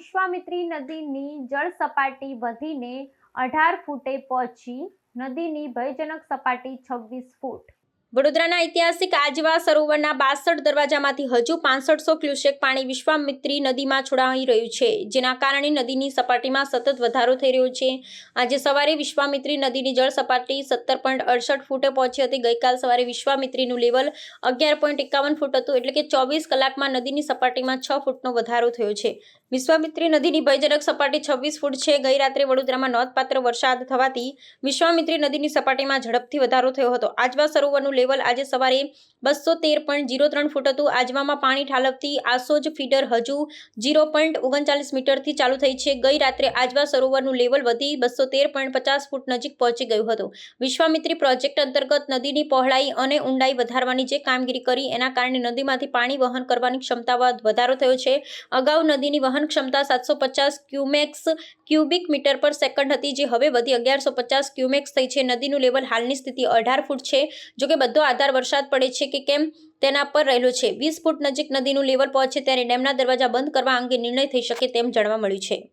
વિશ્વામિત્રી નદીની જળ સપાટી વધીને અઢાર ફૂટે પહોંચી. નદીની ભયજનક સપાટી છવ્વીસ ફૂટ. વડોદરાના ઐતિહાસિક આજવા સરોવરના બાસઠ દરવાજામાંથી હજુ પાંસઠસો ક્યુસેક પાણી વિશ્વામિત્રી નદીમાં છોડાઈ રહ્યું છે, જેના કારણે નદીની સપાટીમાં સતત વધારો થઈ રહ્યો છે. આજે સવારે વિશ્વામિત્રી નદીની જળ સપાટી સત્તર પોઈન્ટ અડસઠ ફૂટે પહોંચી હતી. ગઈકાલ સવારે વિશ્વામિત્રીનું લેવલ અગિયાર પોઈન્ટ એકાવન ફૂટ હતું, એટલે કે ચોવીસ કલાકમાં નદીની સપાટીમાં છ ફૂટનો વધારો થયો છે. વિશ્વામિત્રી નદીની ભયજનક સપાટી છવ્વીસ ફૂટ છે. ગઈ રાત્રે વડોદરામાં નોંધપાત્ર વરસાદ થવાથી વિશ્વામિત્રી નદીની સપાટીમાં ઝડપથી વધારો થયો હતો. આજવા સરોવરનું લેવલ આજે સવારે બસો તેર પોઈન્ટ જીરો ત્રણ ફૂટ હતું. આજવામાં પાણી ઠાલવતી આસોજ ફીડર હજુ જીરો પોઈન્ટ ઓગણચાલીસ મીટરથી ચાલુ થઈ છે. ગઈ રાત્રે આજવા સરોવરનું લેવલ વધી બસો તેર પોઈન્ટ પચાસ ફૂટ નજીક પહોંચી ગયું હતું. વિશ્વામિત્રી પ્રોજેક્ટ અંતર્ગત નદીની પહોળાઈ અને ઊંડાઈ વધારવાની જે કામગીરી કરી, એના કારણે નદીમાંથી પાણી વહન કરવાની ક્ષમતામાં વધારો થયો છે. અગાઉ નદીની વહન ક્ષમતા સાતસો પચાસ cumecs cubic metre per second હતી, જે હવે વધી અગિયારસો પચાસ ક્યુમેક્સ થઈ છે. નદીનું લેવલ હાલની સ્થિતિ અઢાર ફૂટ છે. જોકે આધાર વરસાદ પડે છે કે કેમ તેના પર રહેલો છે. વીસ ફૂટ નજીક નદીનું લેવલ પહોંચે ત્યારે ડેમના દરવાજા બંધ કરવા અંગે નિર્ણય થઈ શકે તેમ જાણવા મળ્યું છે.